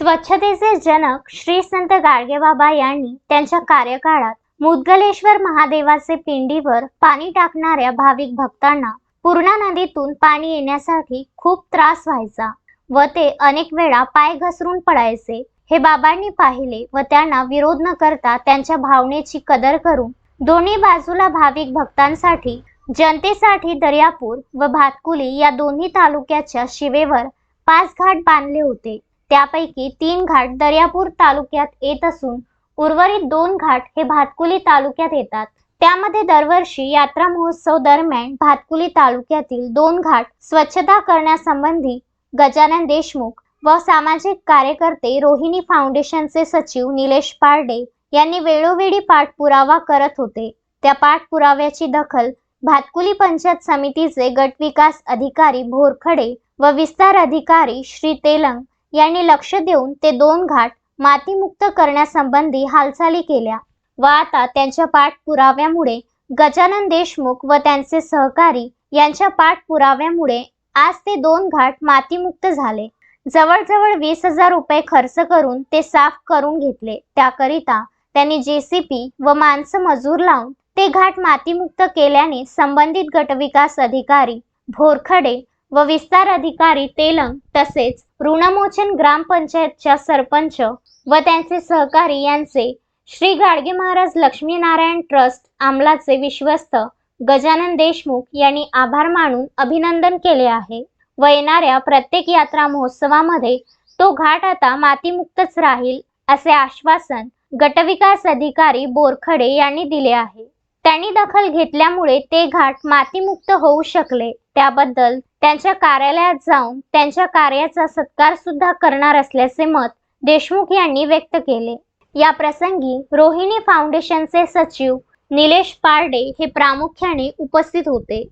स्वच्छतेचे जनक श्री संत गाडगेबाबा यांनी त्यांच्या कार्यकाळात मुदगलेश्वर महादेवाचे पिंडीवर पाणी टाकणाऱ्या भाविक भक्तांना पूर्णा नदीतून पाणी येण्यासाठी खूप त्रास व्हायचा व ते अनेक वेळा पाय घसरून पडायचे. हे बाबांनी पाहिले व त्यांना विरोध न करता त्यांच्या भावनेची कदर करून दोन्ही बाजूला भाविक भक्तांसाठी जनतेसाठी दर्यापूर व भातकुली या दोन्ही तालुक्याच्या शिवेवर पाच घाट बांधले होते. त्यापैकी तीन घाट दर्यापूर तालुक्यात येत असून उर्वरित दोन घाट हे भातकुली तालुक्यात येतात. त्यामध्ये दरवर्षी यात्रा महोत्सव दरम्यान भातकुली तालुक्यातील दोन घाट स्वच्छता करण्यासंबंधी गजानन देशमुख व सामाजिक कार्यकर्ते रोहिणी फाउंडेशनचे सचिव निलेश पारडे यांनी वेळोवेळी पाठपुरावा करत होते. त्या पाठपुराव्याची दखल भातकुली पंचायत समितीचे गट विकास अधिकारी भोरखडे व विस्तार अधिकारी श्री तेलंग यांनी लक्ष देऊन ते दोन घाट मातीमुक्त करण्यासंबंधी हालचाली केल्या. व आता त्यांच्या पाठपुराव्यामुळे गजानन देशमुख व त्यांचे सहकारी यांच्या पाठपुराव्यामुळे आज ते दोन घाट मातीमुक्त झाले. जवळजवळ वीस हजार रुपये खर्च करून ते साफ करून घेतले. त्याकरिता त्यांनी जेसीपी व माणसं मजूर लावून ते घाट मातीमुक्त केल्याने संबंधित गटविकास अधिकारी भोरखडे व विस्तार अधिकारी तेलंग तसेच ऋणमोचन ग्रामपंचायतच्या सरपंच व त्यांचे सहकारी यांचे श्री गाडगे महाराज लक्ष्मीनारायण ट्रस्ट आमलाचे विश्वस्त गजानन देशमुख यांनी आभार मानून अभिनंदन केले आहे. व येणाऱ्या प्रत्येक यात्रा महोत्सवामध्ये तो घाट आता मातीमुक्तच राहील असे आश्वासन गटविकास अधिकारी बोरखडे यांनी दिले आहे. त्यांनी दखल घेतल्यामुळे ते घाट मातीमुक्त होऊ शकले. त्याबद्दल त्यांच्या कार्यालयात जाऊन त्यांच्या कार्याचा सत्कार सुद्धा करणार असल्याचे मत देशमुख यांनी व्यक्त केले. या प्रसंगी रोहिणी फाउंडेशनचे सचिव निलेश पारडे हे प्रामुख्याने उपस्थित होते.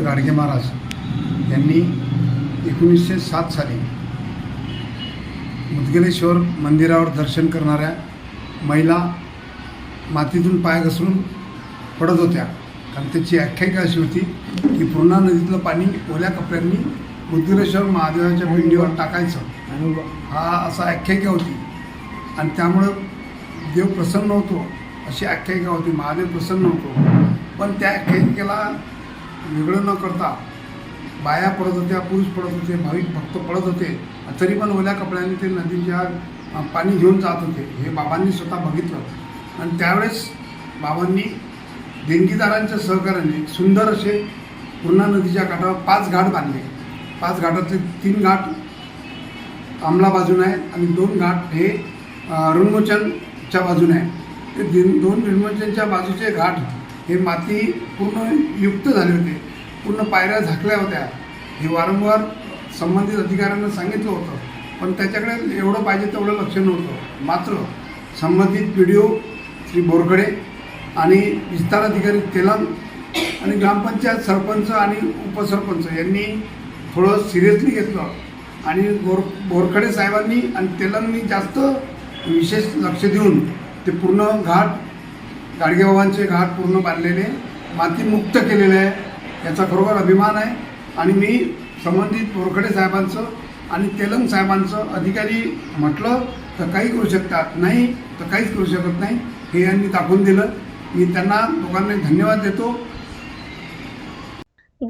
गाडगे महाराज यांनी एकोणीसशे सात साली मुदगलेश्वर मंदिरावर दर्शन करणाऱ्या महिला मातीतून पाय घसरून पडत होत्या. कारण त्याची आख्यायिका अशी होती की पूर्णा नदीतलं पाणी ओल्या कपड्यांनी मुदगलेश्वर महादेवाच्या पिंडीवर टाकायचं. हा असा आख्यायिका होती. आणि त्यामुळं देव प्रसन्न होतो अशी आख्यायिका होती. महादेव प्रसन्न होतो. पण त्या आख्यायिकेला वेगळं न करता बाया पडत होत्या पुरुष पडत होते भाविक भक्त पडत होते तरी पण ओल्या कपड्यांनी ते नदीच्या पाणी घेऊन जात होते. हे बाबांनी स्वतः बघितलं. आणि त्यावेळेस बाबांनी देणगीदारांच्या सहकार्याने सुंदर असे पूर्णा नदीच्या काठावर पाच घाट बांधले. पाच घाटातले तीन घाट आमला बाजून आहे आणि दोन घाट हे रुन्मोचनच्या ऋन्मोचनच्या बाजूने आहे. ते दिन दोन रुन्मोचनच्या बाजूचे घाट हे माती पूर्ण युक्त झाले होते. पूर्ण पायऱ्या झाकल्या होत्या. हे वारंवार संबंधित अधिकाऱ्यांना सांगितलं होतं. पण त्याच्याकडे एवढं पाहिजे तेवढं लक्ष नव्हतं. मात्र संबंधित P D O Shri Borkade आणि विस्तार अधिकारी तेलंग आणि ग्रामपंचायत सरपंच आणि उपसरपंच यांनी थोडं सिरियसली घेतलं. आणि बोर बोरखडे साहेबांनी आणि तेलंगनी जास्त विशेष लक्ष देऊन ते पूर्ण घाट गाडगेबाबांचे घाट पूर्ण बांधलेले मातीमुक्त केलेले आहे. याचा खरोखर अभिमान आहे. आणि मी संबंधित बोरखडे साहेबांचं आणि तेलंग साहेबांचं अधिकारी म्हटलं तर काही करू शकतात नाही तर काहीच करू शकत नाही हे यांनी दाखवून दिलं. मी त्यांना दोघांना धन्यवाद देतो.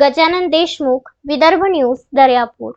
गजानन देशमुख विदर्भ न्यूज दर्यापूर.